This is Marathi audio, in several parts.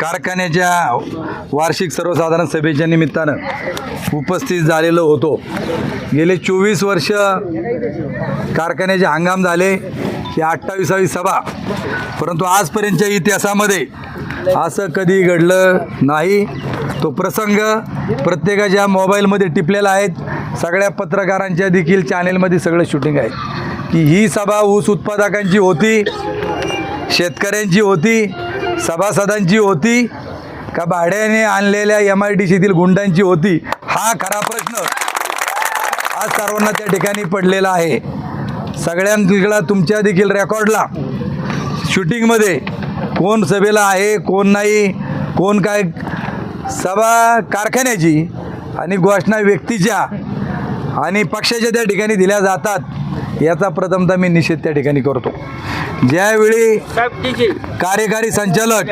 कारखान्याच्या वार्षिक सर्वसाधारण सभेच्या निमित्तानं उपस्थित झालेलो होतो. गेले चोवीस वर्ष कारखान्याचे हंगाम झाले. ही अठ्ठावीसावी सभा. परंतु आजपर्यंतच्या इतिहासामध्ये असं कधी घडलं नाही. तो प्रसंग प्रत्येकाच्या मोबाईलमध्ये टिपलेला आहेत सगळ्या पत्रकारांच्या देखील चॅनेलमध्ये सगळं शूटिंग आहे. की ही सभा ऊस उत्पादकांची होती शेतकऱ्यांची होती सभासदांची होती का भाड्याने आणलेल्या एम आय डी सीतील गुंडांची होती? हा खरा प्रश्न आज सर्वांना त्या ठिकाणी पडलेला आहे. सगळ्यांकडला तुमच्या देखील रेकॉर्डला. शूटिंगमध्ये कोण सभेला आहे कोण नाही कोण काय? सभा कारखान्याची आणि घोषणा व्यक्तीच्या आणि पक्षाच्या त्या ठिकाणी दिल्या जातात. याचा प्रथमतः मी निषेध त्या ठिकाणी करतो. ज्यावेळी कार्यकारी संचालक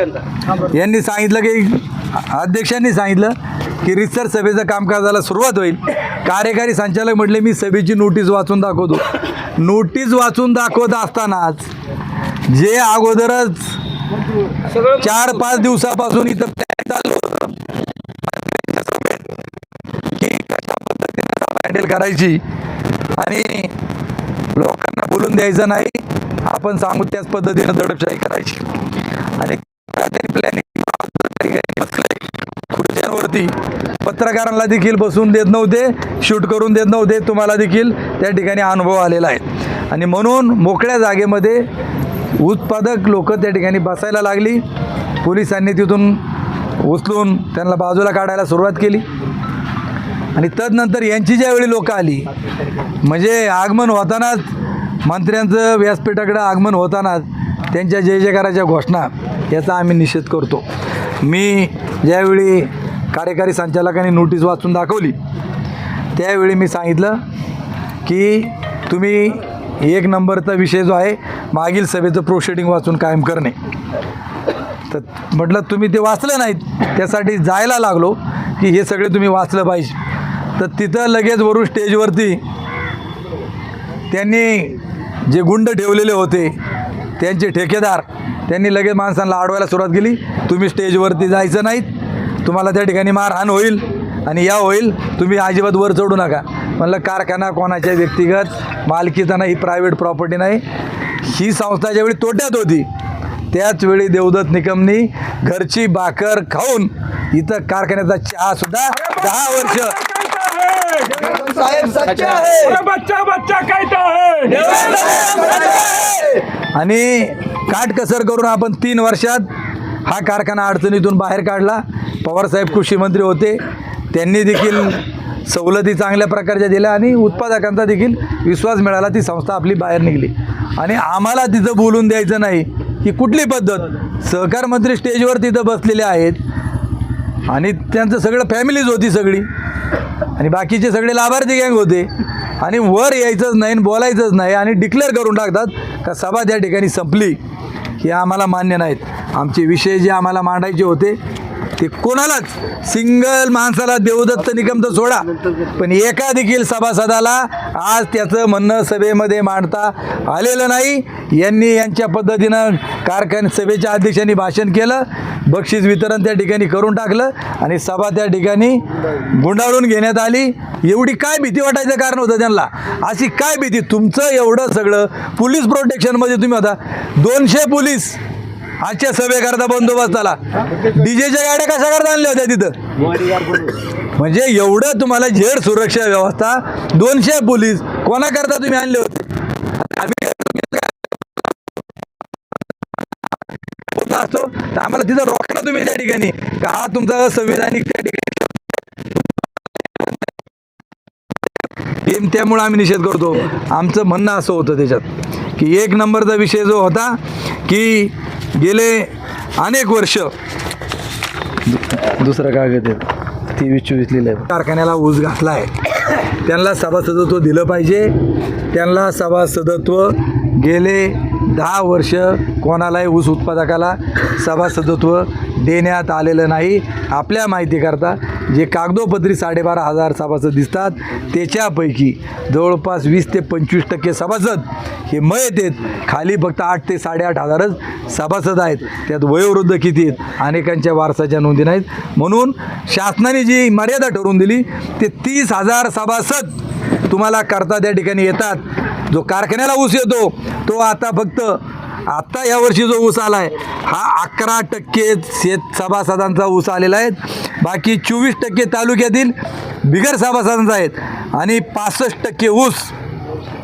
यांनी सांगितलं की अध्यक्षांनी सांगितलं की रिसर सभेचं कामकाजाला सुरुवात होईल. कार्यकारी संचालक म्हटले मी सभेची नोटीस वाचून दाखवतो. नोटीस वाचून दाखवत असतानाच जे अगोदरच चार पाच दिवसापासून इथं plan होतं की कशा पद्धतीने हँडल करायची आणि लोकांना बोलून द्यायचं नाही. आपण सांगू त्याच पद्धतीनं दडपशाही करायची. आणि प्लॅनिंग खुर्च्यांवरती पत्रकारांना देखील बसून देत नव्हते शूट करून देत नव्हते तुम्हाला देखील त्या ठिकाणी अनुभव आलेला आहे. आणि म्हणून मोकळ्या जागेमध्ये उत्पादक लोक त्या ठिकाणी बसायला लागली. पोलिसांनी तिथून उचलून त्यांना बाजूला काढायला सुरुवात केली. आणि तदनंतर यांची ज्यावेळी लोकं आली म्हणजे आगमन होतानाच मंत्र्यांचं व्यासपीठाकडं आगमन होतानाच त्यांच्या जय जयकाराच्या घोषणा याचा आम्ही निषेध करतो. मी ज्यावेळी कार्यकारी संचालकांनी नोटीस वाचून दाखवली त्यावेळी मी सांगितलं की तुम्ही एक नंबरचा विषय जो आहे मागील सभेचं प्रोसिडिंग वाचून कायम करणे. तर म्हटलं तुम्ही ते वाचलं नाहीत त्यासाठी जायला लागलो की हे सगळे तुम्ही वाचलं पाहिजे. तर तिथं लगेच वरून स्टेजवरती त्यांनी जे गुंड ठेवलेले होते त्यांचे ठेकेदार त्यांनी लगेच माणसांना अडवायला सुरुवात केली. तुम्ही स्टेजवरती जायचं नाहीत. तुम्हाला त्या ठिकाणी मारहाण होईल आणि या होईल. तुम्ही अजिबात वर चढू नका. म्हणलं कारखाना कोणाच्या व्यक्तिगत मालकीचा नाही प्रायव्हेट प्रॉपर्टी नाही. ही संस्था ज्यावेळी तोट्यात होती त्याचवेळी देवदत्त निकमनी घरची बाकर खाऊन इथं कारखान्याचा चहासुद्धा दहा वर्ष साहेब सच्चे आहे. बच्चा बच्चा कहता है आणि काटकसर करून आपण तीन वर्षात हा कारखाना अडचणीतून बाहेर काढला. पवारसाहेब कृषी मंत्री होते. त्यांनी देखील सवलती चांगल्या प्रकारच्या दिल्या आणि उत्पादकांचा देखील विश्वास मिळाला. ती संस्था आपली बाहेर निघली. आणि आम्हाला तिथं बोलून द्यायचं नाही. ही कुठली पद्धत? सहकार मंत्री स्टेजवर तिथं बसलेले आहेत. आणि त्यांचं सगळं फॅमिलीज होती सगळी. आणि बाकीचे सगळे लाभार्थी गँग होते. आणि वर यायचंच नाही आणि बोलायचंच नाही आणि डिक्लेअर करून टाकतात का सभा त्या ठिकाणी संपली. हे आम्हाला मान्य नाहीत. आमचे विषय जे आम्हाला मांडायचे होते ते कोणालाच सिंगल माणसाला देवदत्त निकम तर सोडा. पण एका देखील सभासदाला आज त्याचं म्हणणं सभेमध्ये मांडता आलेलं नाही. यांनी यांच्या पद्धतीनं कारखाने सभेच्या अध्यक्षांनी भाषण केलं बक्षीस वितरण त्या ठिकाणी करून टाकलं आणि सभा त्या ठिकाणी गुंडाळून घेण्यात आली. एवढी काय भीती वाटायचं कारण होतं त्यांना? अशी काय भीती? तुमचं एवढं सगळं पोलीस प्रोटेक्शनमध्ये तुम्ही होता. दोनशे पोलीस आजच्या सभेकरता बंदोबस्ताला डीजेच्या गाड्या कशा करता आणल्या होत्या तिथं? म्हणजे एवढं तुम्हाला झेड सुरक्षा व्यवस्था दोनशे पोलीस कोणाकरता तुम्ही आणले होते? असतो? तर आम्हाला तिथं रोखला तुम्ही त्या ठिकाणी. का हा तुमचा संविधानिक त्या ठिकाणी त्यामुळे आम्ही निषेध करतो. आमचं म्हणणं असं होतं त्याच्यात की एक नंबरचा विषय जो होता की गेले अनेक वर्ष. दुसरं कागद आहे तेवीस चोवीस लिहिलं आहे. कारखान्याला ऊस घातला आहे त्यांना सभासदत्व दिलं पाहिजे. त्यांना सभासदत्व गेले दहा वर्ष कोणालाही ऊस उत्पादकाला सभासदत्व देण्यात आलेलं नाही. आपल्या माहितीकरता जे कागदोपत्री साडेबारा हजार सभासद दिसतात त्याच्यापैकी जवळपास वीस ते पंचवीस टक्के सभासद हे मयत आहेत. खाली फक्त आठ ते साडेआठ हजारच सभासद आहेत. त्यात वयोवृद्ध किती आहेत? अनेकांच्या वारसाच्या नोंदी नाहीत. म्हणून शासनाने जी मर्यादा ठरवून दिली ते तीस हजार सभासद तुम्हाला करता त्या ठिकाणी येतात. जो कारखान्याला ऊस येतो तो आता फक्त आत्ता यावर्षी जो ऊस आला आहे हा अकरा टक्के शेत सभासदांचा ऊस आलेला आहे. बाकी चोवीस टक्के तालुक्यातील बिगर सभासदांचा आहेत. आणि पासष्ट टक्के ऊस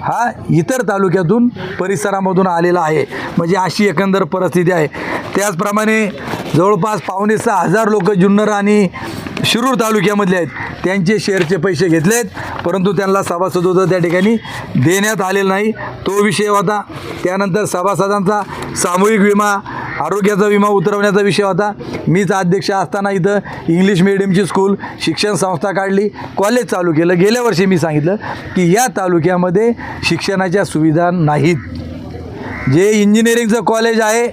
हा इतर तालुक्यातून परिसरामधून आलेला आहे. म्हणजे अशी एकंदर परिस्थिती आहे. त्याचप्रमाणे जवळपास पावणे सहा हजार लोक जुन्नर आणि शिरूर तालुक्यामधले आहेत. त्यांचे शेअरचे पैसे घेतले आहेत परंतु त्यांना सभासद होतं त्या ठिकाणी देण्यात आलेलं नाही. तो विषय होता. त्यानंतर सभासदांचा सामूहिक विमा आरोग्याचा विमा उतरवण्याचा विषय होता. मीच अध्यक्ष असताना इथं इंग्लिश मिडियमची स्कूल शिक्षण संस्था काढली. कॉलेज चालू केलं. गेल्या वर्षी मी सांगितलं की या तालुक्यामध्ये शिक्षणाच्या सुविधा नाहीत. जे इंजिनिअरिंगचं कॉलेज आहे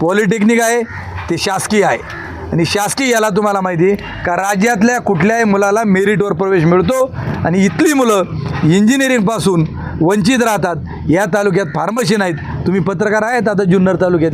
पॉलिटेक्निक आहे ते शासकीय आहे. आणि शासकीय याला तुम्हाला माहिती आहे का राज्यातल्या कुठल्याही मुलाला मेरिटवर प्रवेश मिळतो आणि इथली मुलं इंजिनिअरिंगपासून वंचित राहतात. या तालुक्यात फार्मसी नाहीत. तुम्ही पत्रकार आहेत आता जुन्नर तालुक्यात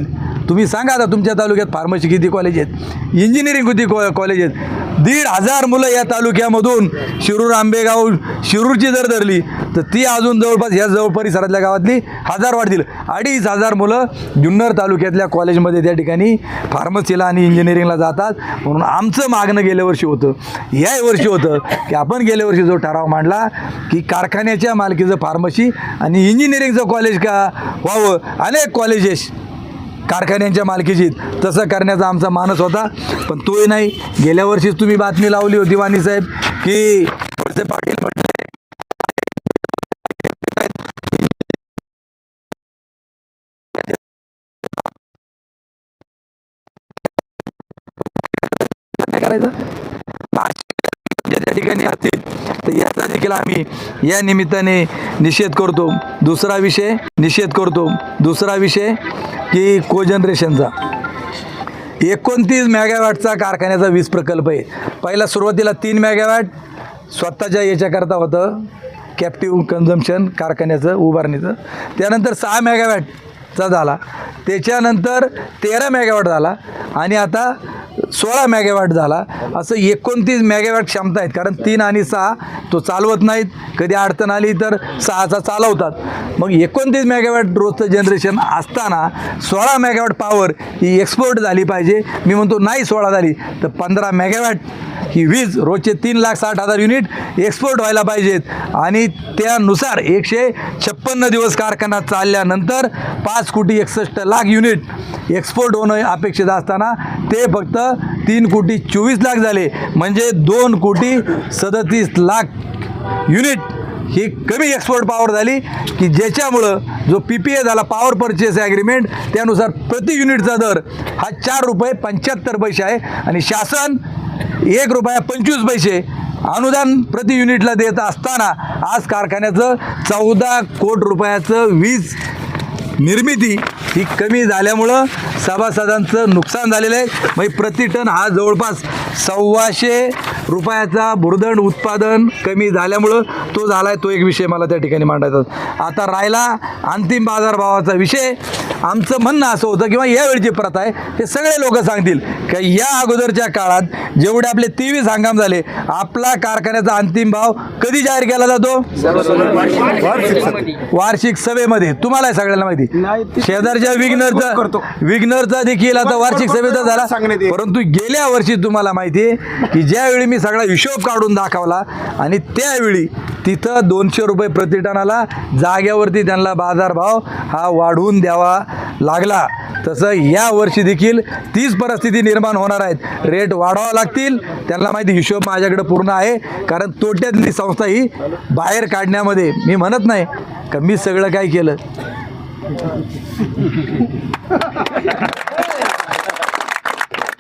तुम्ही सांगा आता तुमच्या तालुक्यात फार्मसी किती कॉलेज आहेत? इंजिनिअरिंग किती कॉ कॉलेज आहेत? दीड हजार मुलं या तालुक्यामधून शिरूर आंबेगाव शिरूरची जर धरली तर ती अजून जवळपास ह्या जवळ परिसरातल्या गावातली हजार वाढतील. अडीच हजार मुलं जुन्नर तालुक्यातल्या कॉलेजमध्ये त्या ठिकाणी फार्मसीला आणि इंजिनिअरिंगला जातात. म्हणून आमचं मागणं गेल्या वर्षी होतं. या वर्षी होतं की आपण गेल्या वर्षी जो ठराव मांडला की कारखान्याच्या मालकीचं फार्मसी आणि इंजिनिअरिंगचं कॉलेज का व्हावं? अनेक कॉलेजेस कारखान्यांच्या मालकीची तसं करण्याचा आमचा मानस होता पण तोही नाही. गेल्या वर्षीच तुम्ही बातमी लावली होती वाणी साहेब की वळसे पाटील म्हटले करायचं? तर याचा देखील आम्ही या निमित्ताने निषेध करतो. दुसरा विषय निषेध करतो. दुसरा विषय की कोजनरेशनचा एकोणतीस मेगावॅटचा कारखान्याचा वीज प्रकल्प आहे. पहिला सुरुवातीला तीन मेगावॅट स्वतःच्या याच्याकरता होतं. कॅप्टिव्ह कन्झम्पशन कारखान्याचं उभारणीचं. त्यानंतर सहा चा झाला. त्याच्यानंतर तेरा मेगावॅट झाला आणि आता सोळा मेगावॅट झाला. असं एकोणतीस मेगावॅट क्षमता आहेत. कारण तीन आणि सहा तो चालवत नाहीत. कधी अडचण आली तर सहाचा चालवतात. मग एकोणतीस मेगावॅट रोजचं जनरेशन असताना सोळा मेगावॅट पॉवर ही एक्सपोर्ट झाली पाहिजे. मी म्हणतो नाही सोळा झाली तर पंधरा मेगावॅट ही वीज रोजचे तीन लाख साठ हजार युनिट एक्सपोर्ट व्हायला पाहिजेत. आणि त्यानुसार एकशे छप्पन्न दिवस कारखाना चालल्यानंतर पाच कोटी एकसष्ट लाख युनिट एक्सपोर्ट होणं अपेक्षित असताना ते फक्त तीन कोटी चोवीस लाख झाले. म्हणजे दोन कोटी सदतीस लाख युनिट ही कमी एक्सपोर्ट पॉवर झाली की ज्याच्यामुळं जो पी पी ए झाला पॉवर परचेस ॲग्रीमेंट त्यानुसार प्रति युनिटचा दर हा चार रुपये पंच्याहत्तर पैसे आहे. आणि शासन एक रुपया पंचवीस पैसे अनुदान प्रति युनिटला देत असताना आज कारखान्याचं चौदा कोट रुपयाचं वीज निर्मिती ही कमी झाल्यामुळं सभासदांचं नुकसान झालेलं आहे. म्हणजे प्रति टन हा जवळपास सव्वाशे रुपयाचा भुर्दंड उत्पादन कमी झाल्यामुळं तो झाला आहे तो एक विषय मला त्या ठिकाणी मांडायचा. आता राहिला अंतिम बाजारभावाचा विषय. आमचं म्हणणं असं होतं किंवा यावेळची प्रथा आहे ते सगळे लोक सांगतील की या अगोदरच्या काळात जेवढे आपले तेवीस हंगाम झाले आपला कारखान्याचा अंतिम भाव कधी जाहीर केला जातो? वार्षिक सभेमध्ये. तुम्हाला सगळ्यांना माहिती. शेजारच्या विग्नरचा विग्नरचा देखील आता वार्षिक सभेचा झाला. परंतु गेल्या वर्षी तुम्हाला माहिती आहे की ज्यावेळी मी सगळा हिशोब काढून दाखवला आणि त्यावेळी तिथं दोनशे रुपये प्रतिटनाला जाग्यावरती त्यांना बाजारभाव हा वाढवून द्यावा लागला. तसं या वर्षी देखील तीच परिस्थिती निर्माण होणार आहेत. रेट वाढवावं लागतील. त्यांना माहिती हिशोब माझ्याकडे पूर्ण आहे. कारण तोट्यातली संस्था ही बाहेर काढण्यामध्ये मी म्हणत नाही का मी सगळं काय केलं?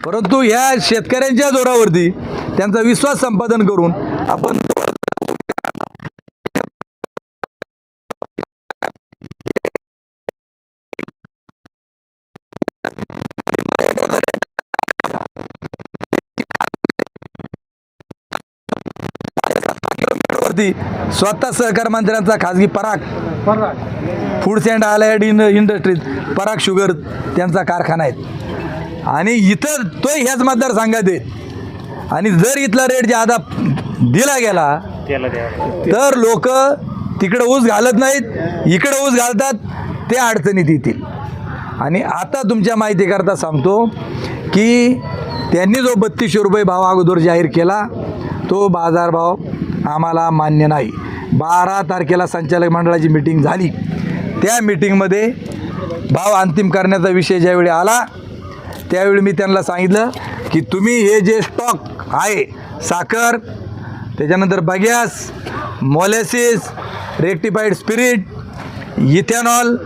परंतु ह्या शेतकऱ्यांच्या जोरावरती त्यांचा विश्वास संपादन करून आपण स्वतः सहकार मंत्र्यांचा खासगी पराग फूड अँड आलाय इन इंडस्ट्रीज पराग शुगर त्यांचा कारखाना आहे. आणि इथं तो ह्याच मतदारसंघात आहे. आणि जर इथला रेट ज्यादा दिला गेला तर लोक तिकडं ऊस घालत नाहीत इकडं ऊस घालतात ते अडचणीत येतील. आणि आता तुमच्या माहितीकरता सांगतो की त्यांनी जो बत्तीसशे रुपये भाव अगोदर जाहीर केला तो बाजारभाव आम्हाला मान्य नाही. बारा तारखेला संचालक मंडळाची मिटिंग झाली. त्या मिटिंगमध्ये भाव अंतिम करण्याचा विषय ज्यावेळी आला त्यावेळी मी त्यांना सांगितलं की तुम्ही हे जे स्टॉक आहे साखर त्याच्यानंतर bagasse molasses rectified spirit ethanol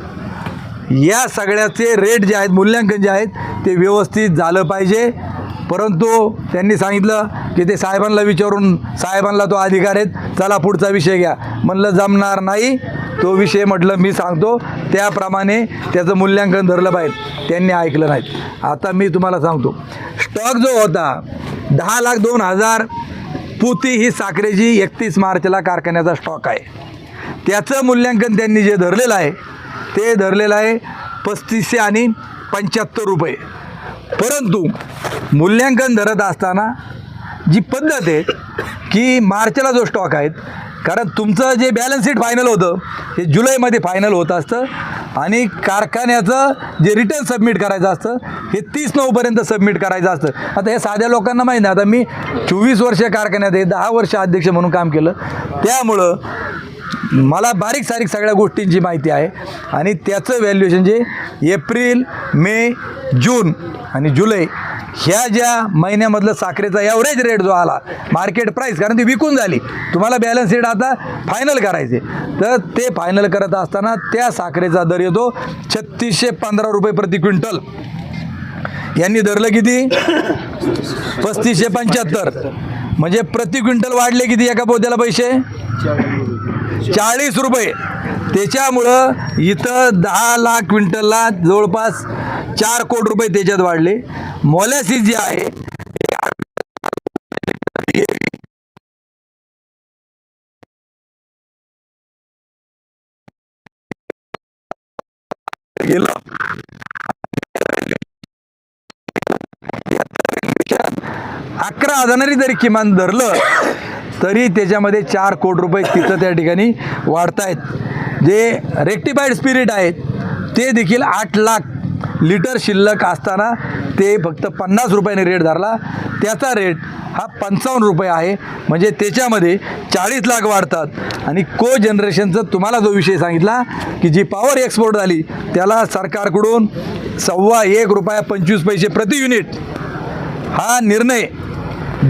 या सगळ्याचे रेट जे आहेत मूल्यांकन जे आहेत ते व्यवस्थित झालं पाहिजे. परंतु त्यांनी सांगितलं की ते साहेबांना विचारून साहेबांना तो अधिकार आहेत चला पुढचा विषय घ्या. म्हणलं जमणार नाही. तो विषय म्हटलं मी सांगतो. त्याप्रमाणे त्याचं मूल्यांकन धरलं पाहिजे त्यांनी ऐकलं नाहीत. आता मी तुम्हाला सांगतो. स्टॉक जो होता दहा लाख दोन हजार पुती ही साखरेची एकतीस मार्चला कारखान्याचा स्टॉक आहे. त्याचं मूल्यांकन त्यांनी जे धरलेलं आहे ते धरलेलं आहे पस्तीसशे आणि पंच्याहत्तर रुपये. परंतु मूल्यांकन धरत असताना जी पद्धत आहे की मार्चला जो स्टॉक आहे कारण तुमचं जे बॅलन्स शीट फायनल होतं हे जुलैमध्ये फायनल होत असतं आणि कारखान्याचं जे रिटर्न सबमिट करायचं असतं हे तीस नऊपर्यंत सबमिट करायचं असतं. आता हे साध्या लोकांना माहीत नाही. आता मी चोवीस वर्ष कारखान्यात हे दहा वर्ष अध्यक्ष म्हणून काम केलं. त्यामुळं मला बारीक सारीक सगळ्या गोष्टींची माहिती आहे आणि त्याचं व्हॅल्युएशन जे एप्रिल मे जून आणि जुलै ह्या ज्या महिन्यामधलं साखरेचा ॲव्हरेज रेट जो आला मार्केट प्राईस कारण ती विकून झाली. तुम्हाला बॅलन्स शीट आता फायनल करायचे. तर ते फायनल करत असताना त्या साखरेचा दर येतो छत्तीसशे पंधरा रुपये प्रति क्विंटल. यांनी धरलं किती? पस्तीसशे पंच्याहत्तर. म्हणजे प्रति क्विंटल वाढले किती एका पोत्याला पैसे? चाळीस रुपये. त्याच्यामुळं इथं दहा लाख क्विंटलला जवळपास चार कोटी रुपये त्याच्यात वाढले. मोलॅसिस जे आहे अकरा हजारांनी जरी किमान धरलं तरी त्याच्यामध्ये चार कोटी रुपये तिथं त्या ठिकाणी वाढतायत. जे रेक्टिफाईड स्पिरिट आहेत ते देखील आठ लाख लिटर शिल्लक असताना ते फक्त पन्नास रुपयाने रेट धरला. त्याचा रेट हा पंचावन्न रुपये आहे. म्हणजे त्याच्यामध्ये चाळीस लाख वाढतात. आणि को जनरेशनचा तुम्हाला जो विषय सांगितला की जी पॉवर एक्सपोर्ट झाली त्याला सरकारकडून सव्वा एक रुपया पंचवीस पैसे प्रति युनिट हा निर्णय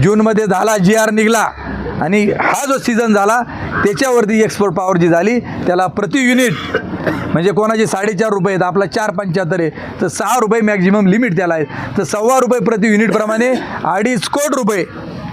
जूनमध्ये झाला जी आर निघाला. आणि हा जो सीझन झाला त्याच्यावरती एक्सपोर्ट पॉवर जी झाली त्याला प्रति युनिट म्हणजे कोणाचे साडेचार रुपये आहेत आपला चार पंच्याहत्तर आहे तर सहा रुपये मॅक्झिमम लिमिट त्याला आहे. तर सव्वा रुपये प्रति युनिटप्रमाणे अडीच कोट रुपये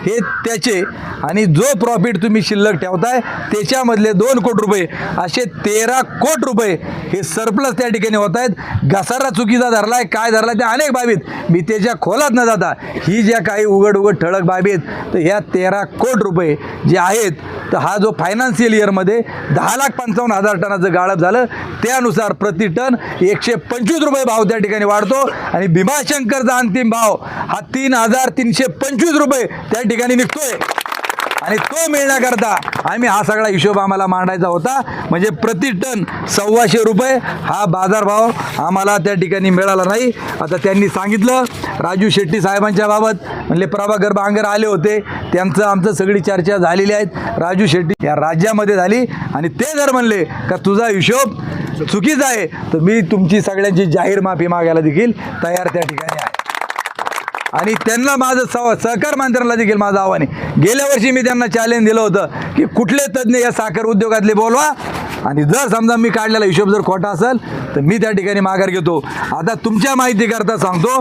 हे त्याचे. आणि जो प्रॉफिट तुम्ही शिल्लक ठेवताय त्याच्यामधले दोन कोटी रुपये असे तेरा कोट रुपये हे सरप्लस त्या ठिकाणी होत आहेत. घसारा चुकीचा धरलाय काय धरला त्या अनेक बाबीत. मी त्याच्या खोलात न जाता ही ज्या काही उघड उघड ठळक बाबीत तर ह्या तेरा कोट रुपये जे आहेत तर हा जो फायनान्शियल इयरमध्ये दहा लाख पंचावन्न हजार टनाचं गाळप झालं त्यानुसार प्रति टन एकशे पंचवीस रुपये भाव त्या ठिकाणी वाढतो. आणि भीमाशंकरचा अंतिम भाव हा तीन हजार तीनशे पंचवीस रुपये त्या ठिकाणी निघतोय. आणि तो मिळण्याकरता आम्ही हा सगळा हिशोब आम्हाला मांडायचा होता. म्हणजे प्रति टन सव्वाशे रुपये हा बाजारभाव आम्हाला त्या ठिकाणी मिळाला नाही. आता त्यांनी सांगितलं राजू शेट्टी साहेबांच्या बाबत. म्हणले प्रभा गर्भांगर आले होते. त्यांचं आमचं सगळी चर्चा झालेली आहेत. राजू शेट्टी या राज्यामध्ये झाली. आणि ते जर म्हणले का तुझा हिशोब चुकीचा आहे? तर मी तुमची सगळ्यांची जाहीर माफी मागायला देखील तयार त्या ठिकाणी आहे. आणि त्यांना माझं सह सहकार मंत्र्यांना देखील माझं आव्हान आहे. गेल्या वर्षी मी त्यांना चॅलेंज दिलं होतं की कुठले तज्ज्ञ या साखर उद्योगातले बोलवा. आणि जर समजा मी काढलेला हिशोब जर खोटा असेल तर मी त्या ठिकाणी माघार घेतो. आता तुमच्या माहितीकरता सांगतो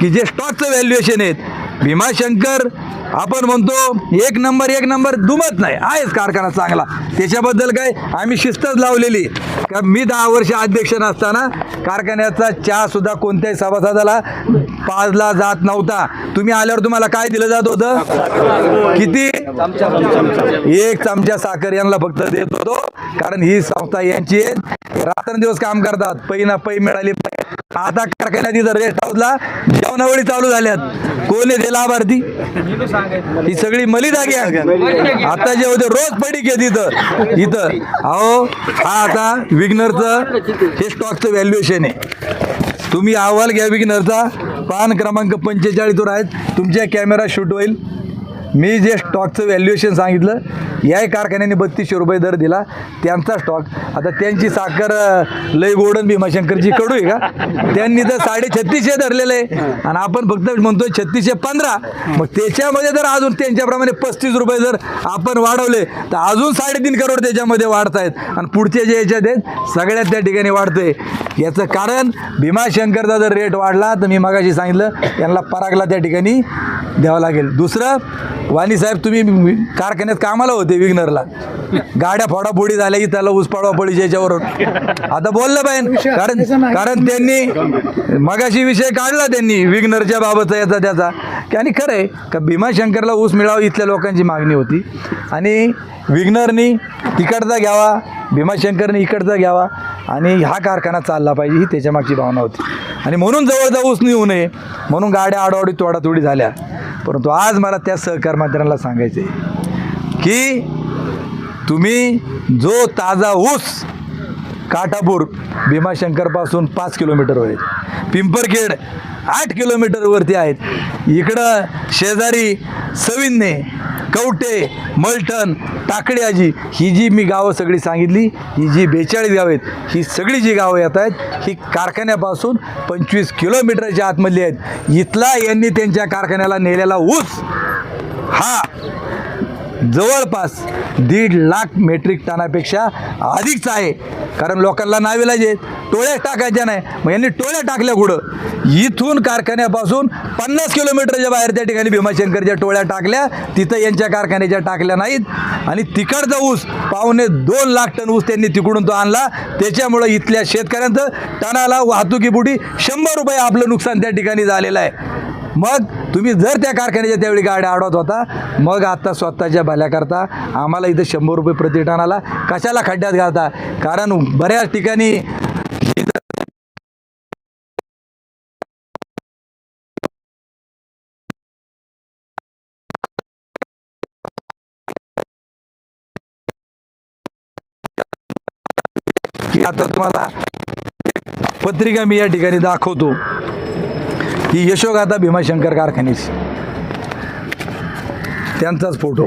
की जे स्टॉकचं व्हॅल्युएशन आहेत भीमाशंकर आपण म्हणतो एक नंबर एक नंबर दुमत नाही. आहेच कारखाना चांगला. त्याच्याबद्दल काय? आम्ही शिस्तच लावलेली. का मी दहा वर्ष अध्यक्ष नसताना कारखान्याचा चहासुद्धा कोणत्याही सभासदाला पाजला जात नव्हता. तुम्ही आल्यावर तुम्हाला काय दिलं जात होतं? किती? एक चमचा साखर यांना फक्त देत होतो. कारण ही संस्था यांची रात्रंदिवस काम करतात. पै ना पै मिळाली आता कारखान्यात इथं रेस्ट हाऊसला जेवणावळी चालू झाल्यात. कोण आहे लाभार्थी? ही सगळी मलिदा घ्या आता जे होते रोज पडी घेत इथं. इथं. अहो हा आता विग्नरचं हे स्टॉकचं व्हॅल्युएशन आहे. तुम्ही अहवाल घ्या विग्नरचा पान क्रमांक पंचेचाळीसवर आहेत. तुमच्या कॅमेरा शूट होईल. मी जे स्टॉकचं व्हॅल्युएशन सांगितलं याही कारखान्याने बत्तीसशे रुपये दर दिला त्यांचा स्टॉक आता त्यांची साखर लय गोडन भीमाशंकरची कडू आहे का? त्यांनी तर साडे छत्तीसशे धरलेलं आहे. आणि आपण फक्त म्हणतोय छत्तीसशे पंधरा. मग त्याच्यामध्ये जर अजून त्यांच्याप्रमाणे पस्तीस रुपये जर आपण वाढवले तर अजून साडेतीन करोड त्याच्यामध्ये वाढत आहेत आणि पुढचे जे याच्यात आहेत सगळ्यात त्या ठिकाणी वाढतंय. याचं कारण भीमाशंकरचा जर रेट वाढला तर मी मगाशी सांगितलं यांना परागला त्या ठिकाणी द्यावं लागेल. दुसरं वाणी साहेब तुम्ही कारखान्यात कामाला होते विग्नरला गाड्या फोडाफोडी झाल्या की त्याला ऊस पळी याच्यावरून आता बोललं पाहिजे कारण कारण त्यांनी मगाशी विषय काढला त्यांनी विग्नरच्या बाबतचा याचा त्याचा. की आणि खरं आहे का भीमाशंकरला ऊस मिळावा इथल्या लोकांची मागणी होती. आणि विग्नरनी तिकडचा घ्यावा भीमाशंकरने इकडचा घ्यावा. आणि हा कारखाना चालला पाहिजे ही त्याच्या मागची भावना होती. आणि म्हणून जवळजवळ ऊस येऊ नये. म्हणून गाड्या आडवाडी तोडातोडी झाल्या. परंतु आज मला त्या सहकार मंत्र्यांना सांगायचं आहे की तुम्ही जो ताजा ऊस काठापूर भीमाशंकरपासून पाच किलोमीटरवर आहे पिंपरखेड आठ किलोमीटरवरती आहेत. इकडं शेजारी सविन्ने कवटे मलठण टाकड्याजी ही जी मी गावं सगळी सांगितली ही जी बेचाळीस गावं आहेत ही सगळी जी गावं येत आहेत ही कारखान्यापासून पंचवीस किलोमीटरच्या आतमधली आहेत. इथला यांनी त्यांच्या कारखान्याला नेलेला ऊस. हा जवळपास दीड लाख मेट्रिक टनापेक्षा अधिकच आहे. कारण लोकांना नाविलाज आहेत टोळ्या टाकायच्या नाही. मग यांनी टोळ्या टाकल्या कुठं? इथून कारखान्यापासून पन्नास किलोमीटरच्या बाहेर त्या ठिकाणी भीमाशंकरच्या टोळ्या टाकल्या. तिथं यांच्या कारखान्याच्या टाकल्या नाहीत. आणि तिकडचा ऊस पावणे दोन लाख टन ऊस त्यांनी तिकडून तो आणला. त्याच्यामुळं इथल्या शेतकऱ्यांचं टनाला वाहतुकीपुढी शंभर रुपये आपलं नुकसान त्या ठिकाणी झालेलं आहे. मग तुम्ही जर त्या कारखान्याच्या त्यावेळी गाड्या अडवत होता मग आता स्वतःच्या भल्याकरता आम्हाला इथं शंभर रुपये प्रति टनाला कशाला खड्ड्यात घालता? कारण बऱ्याच ठिकाणी की आता तुम्हाला पत्रिका मी या ठिकाणी दाखवतो. ही यशोगाथा भीमाशंकर कारखान्याची. त्यांचाच फोटो.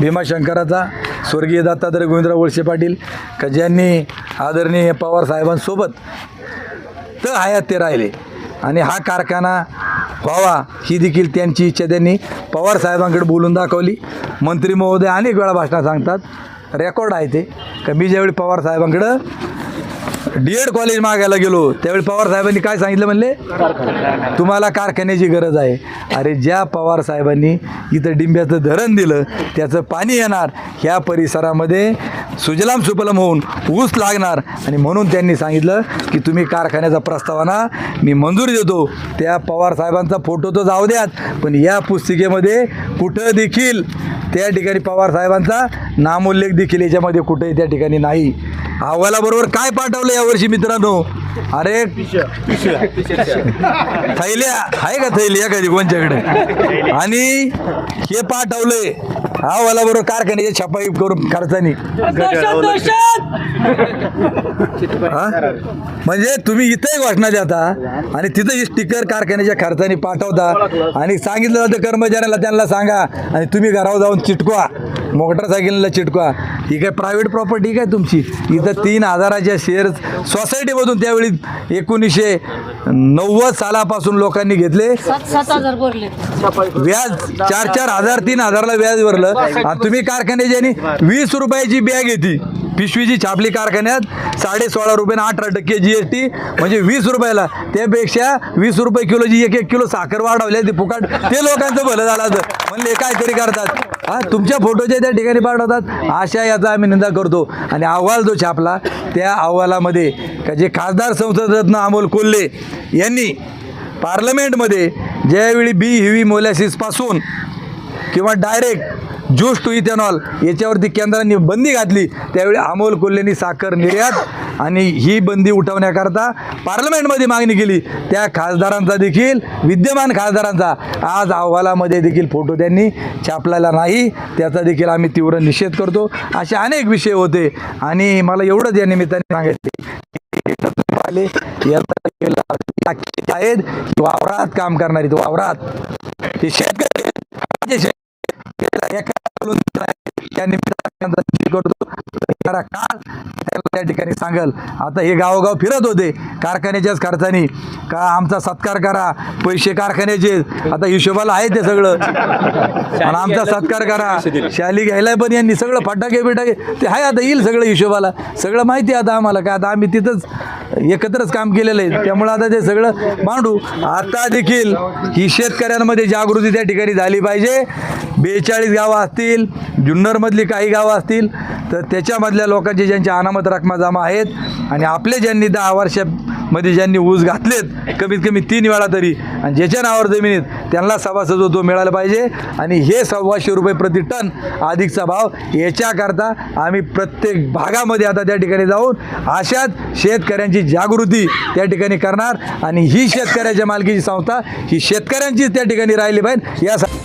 भीमाशंकराचा स्वर्गीय दत्तात्रय गोविंदराव वळसे पाटील का ज्यांनी आदरणीय पवार साहेबांसोबत तर हयात ते राहिले. आणि हा कारखाना व्हावा ही देखील त्यांची इच्छा त्यांनी पवार साहेबांकडे बोलून दाखवली. मंत्री महोदय अनेक वेळा भाषणं सांगतात. रेकॉर्ड आहे ते. का मी ज्यावेळी पवार साहेबांकडं डी एड कॉलेज मागायला गेलो त्यावेळी पवार साहेबांनी काय सांगितलं म्हणले? तुम्हाला कारखान्याची गरज आहे. अरे ज्या पवार साहेबांनी इथं डिंब्याचं धरण दिलं त्याचं पाणी येणार ह्या परिसरामध्ये सुजलाम सुपलम होऊन ऊस लागणार. आणि म्हणून त्यांनी सांगितलं की तुम्ही कारखान्याचा प्रस्तावना मी मंजूर देतो. त्या पवार साहेबांचा फोटो तर जाऊ द्यात पण या पुस्तिकेमध्ये कुठं देखील त्या ठिकाणी पवार साहेबांचा नामोल्लेख देखील याच्यामध्ये कुठंही त्या ठिकाणी नाही. अहवालाबरोबर काय पाठवलं यावर्षी मित्रांनो? अरे थैल्या आहे का थैली एखादी कोणच्याकडे? आणि हे पाठवलंय. अहवालाबरोबर कारखान्याची छपाई करून खर्चानी. हा? म्हणजे तुम्ही इथंही घोषणा देता आणि तिथं ही स्टिकर कारखान्याच्या खर्चाने पाठवता. आणि सांगितलं जातं कर्मचाऱ्याला त्यांना सांगा आणि तुम्ही घरावर जाऊन चिटकवा. मोटरसायकलला चिटकवा. ही काय प्रायव्हेट प्रॉपर्टी काय तुमची? इथं तीन हजाराच्या शेअर्स सोसायटीमधून त्यावेळी एकोणीसशे नव्वद सालापासून लोकांनी घेतले. व्याज चार चार हजार तीन हजारला व्याज भरलं. आणि तुम्ही कारखान्याची वीस रुपयाची बॅग येते पिशवीची छापली कारखान्यात साडे सोळा रुपयानं अठरा टक्के जी एस टी म्हणजे वीस रुपयाला. त्यापेक्षा वीस रुपये किलोची एक एक किलो साखर वाढवली ती फुकाट. ते लोकांचं भलं झालं असं. म्हणले काहीतरी करतात. हा तुमच्या फोटोच्या त्या ठिकाणी पाठवतात. अशा याचा आम्ही निंदा करतो. आणि अहवाल जो छापला त्या अहवालामध्ये का जे खासदार संसदरत्न अमोल कोल्हे यांनी पार्लमेंटमध्ये ज्यावेळी बी हिवी मोलॅसिसपासून किंवा डायरेक्ट ज्यूस टू इथेनॉल याच्यावरती केंद्रांनी बंदी घातली त्यावेळी अमोल कोल्हेंनी साखर निर्यात आणि ही बंदी उठवण्याकरता पार्लमेंटमध्ये मागणी केली. त्या खासदारांचा देखील विद्यमान खासदारांचा आज अहवालामध्ये देखील फोटो त्यांनी छापलेला नाही. त्याचा देखील आम्ही तीव्र निषेध करतो. असे अनेक विषय होते आणि मला एवढंच या निमित्ताने सांगायचे आले आहेत की वावरात काम करणारी तो वावरात ते शेतकरी त्या निमित्ताने करतो त्या ठिकाणी सांगल आता हे गावोगाव फिरत होते. कारखान्याच्याच खर्चानी. का आमचा सत्कार करा. पैसे कारखान्याचे आता हिशोबाला आहे ते सगळं. आणि आमचा सत्कार करा. शाली घ्यायला पण यांनी सगळं फटाके बिटाके ते आहे आता येईल सगळं हिशोबाला. सगळं माहिती आता आम्हाला. काय आता आम्ही तिथंच एकत्रच काम केलेलं आहे. त्यामुळं आता ते सगळं मांडू. आता देखील ही शेतकऱ्यांमध्ये जागृती त्या ठिकाणी झाली पाहिजे. बेचाळीस गावं असतील जुन्नरमधली काही गावं असतील तर त्याच्यामधल्या लोकांची ज्यांच्या अनामत रकमा जमा आहेत आणि आपले ज्यांनी दहा वर्षामध्ये ज्यांनी ऊस घातलेत कमीत कमी तीन वेळा तरी आणि ज्याच्या नावावर जमिनीत त्यांना सभासद तो मिळाला पाहिजे. आणि हे सव्वाशे रुपये प्रति टन अधिकचा भाव याच्याकरता आम्ही प्रत्येक भागामध्ये आता त्या ठिकाणी जाऊन अशाच शेतकऱ्यांची जागृती त्या ठिकाणी करणार. आणि ही शेतकऱ्याच्या मालकीची संस्था ही शेतकऱ्यांचीच त्या ठिकाणी राहिली पाहिजे. यासाठी